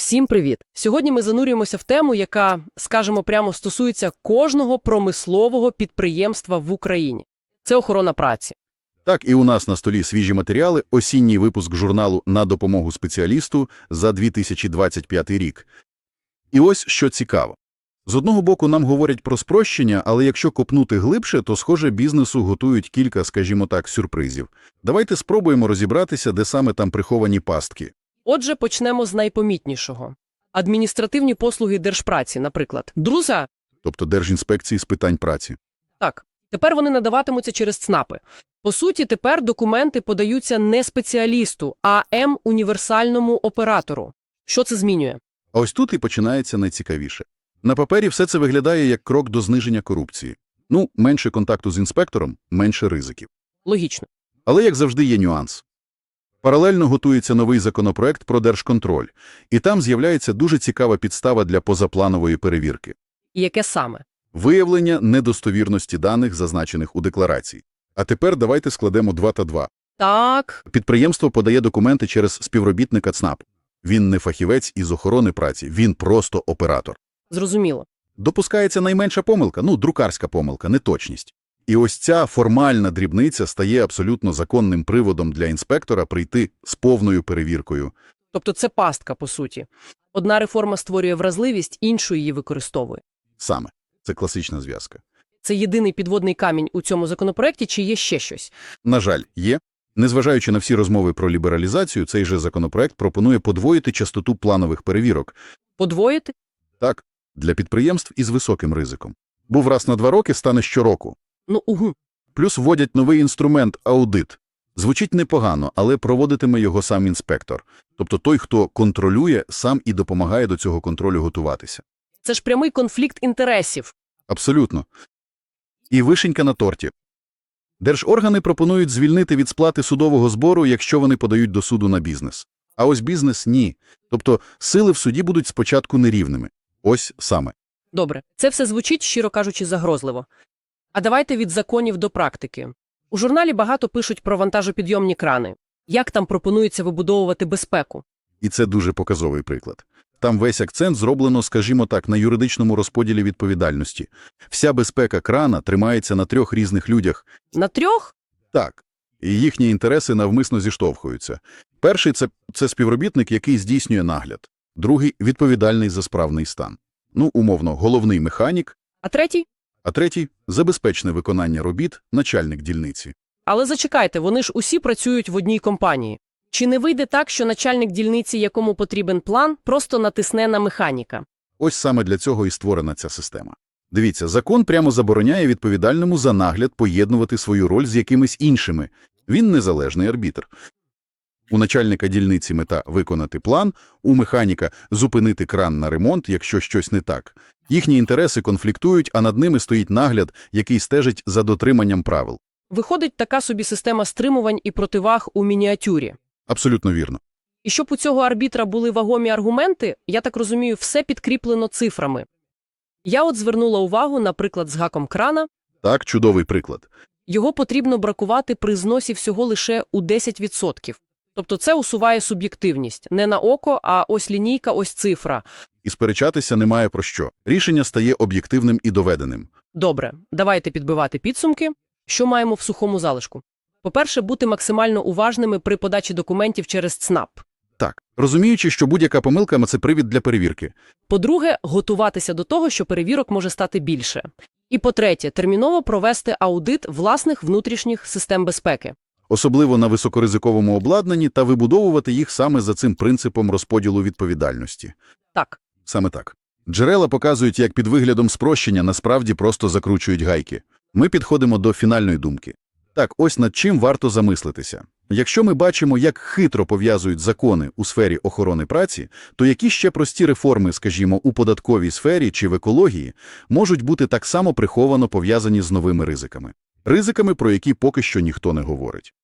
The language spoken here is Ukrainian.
Всім привіт! Сьогодні ми занурюємося в тему, яка, скажімо прямо, стосується кожного промислового підприємства в Україні. Це охорона праці. Так, і у нас на столі свіжі матеріали, осінній випуск журналу «На допомогу спеціалісту» за 2025 рік. І ось що цікаво. З одного боку нам говорять про спрощення, але якщо копнути глибше, то, схоже, бізнесу готують кілька, скажімо так, сюрпризів. Давайте спробуємо розібратися, де саме там приховані пастки. Отже, почнемо з найпомітнішого. Адміністративні послуги держпраці, наприклад. Друза, Тобто Держінспекції з питань праці. так, тепер вони надаватимуться через ЦНАПи. По суті, тепер документи подаються не спеціалісту, а М-універсальному оператору. Що це змінює? А ось тут і починається найцікавіше. На папері все це виглядає як крок до зниження корупції. Ну, менше контакту з інспектором, менше ризиків. Логічно. Але, як завжди, є нюанс. Паралельно готується новий законопроект про держконтроль, і там з'являється дуже цікава підстава для позапланової перевірки І яке саме? – виявлення недостовірності даних, зазначених у декларації. А тепер давайте складемо 2 та 2. Так, Підприємство подає документи через співробітника ЦНАП. Він не фахівець із охорони праці, він просто оператор. зрозуміло. Допускається найменша помилка, ну, друкарська помилка, неточність. І ось ця формальна дрібниця стає абсолютно законним приводом для інспектора прийти з повною перевіркою. Тобто це пастка, по суті. Одна реформа створює вразливість, іншу її використовує. Саме. Це класична зв'язка. Це єдиний підводний камінь у цьому законопроекті, чи є ще щось? На жаль, є. Незважаючи на всі розмови про лібералізацію, цей же законопроект пропонує подвоїти частоту планових перевірок. Подвоїти? Так, для підприємств із високим ризиком. Був раз на два роки, стане щороку. Ну, угу. Плюс вводять новий інструмент – аудит. Звучить непогано, але проводитиме його сам інспектор. Тобто той, хто контролює, сам і допомагає до цього контролю готуватися. Це ж прямий конфлікт інтересів. Абсолютно. І вишенька на торті. Держоргани пропонують звільнити від сплати судового збору, якщо вони подають до суду на бізнес. А ось бізнес – ні. Тобто сили в суді будуть спочатку нерівними. Ось саме. Добре, це все звучить, щиро кажучи, загрозливо. А давайте від законів до практики. У журналі багато пишуть про вантажопідйомні крани. Як там пропонується вибудовувати безпеку? І це дуже показовий приклад. Там весь акцент зроблено, скажімо так, на юридичному розподілі відповідальності. Вся безпека крана тримається на трьох різних людях. На трьох? Так. І їхні інтереси навмисно зіштовхуються. Перший це, – це співробітник, який здійснює нагляд. Другий – відповідальний за справний стан. Ну, умовно, головний механік. А третій? А третій – забезпечне виконання робіт, начальник дільниці. Але зачекайте, вони ж усі працюють в одній компанії. Чи не вийде так, що начальник дільниці, якому потрібен план, просто натисне на механіка? Ось саме для цього і створена ця система. Дивіться, закон прямо забороняє відповідальному за нагляд поєднувати свою роль з якимись іншими. Він незалежний арбітр. У начальника дільниці мета – виконати план, у механіка – зупинити кран на ремонт, якщо щось не так. Їхні інтереси конфліктують, а над ними стоїть нагляд, який стежить за дотриманням правил. Виходить така собі система стримувань і противаг у мініатюрі. Абсолютно вірно. І щоб у цього арбітра були вагомі аргументи, я так розумію, все підкріплено цифрами. Я от звернула увагу, наприклад, з гаком крана. Так, чудовий приклад. Його потрібно бракувати при зносі всього лише у 10%. Тобто це усуває суб'єктивність. Не на око, а ось лінійка, ось цифра. І сперечатися немає про що. Рішення стає об'єктивним і доведеним. Добре, давайте підбивати підсумки. Що маємо в сухому залишку? По-перше, бути максимально уважними при подачі документів через ЦНАП. Так, розуміючи, що будь-яка помилка – це привід для перевірки. По-друге, готуватися до того, що перевірок може стати більше. І по-третє, терміново провести аудит власних внутрішніх систем безпеки. Особливо на високоризиковому обладнанні, та вибудовувати їх саме за цим принципом розподілу відповідальності. Так, Саме так. Джерела показують, як під виглядом спрощення насправді просто закручують гайки. Ми підходимо до фінальної думки. Так, ось над чим варто замислитися. Якщо ми бачимо, як хитро пов'язують закони у сфері охорони праці, то які ще прості реформи, скажімо, у податковій сфері чи в екології, можуть бути так само приховано пов'язані з новими ризиками? Ризиками, про які поки що ніхто не говорить.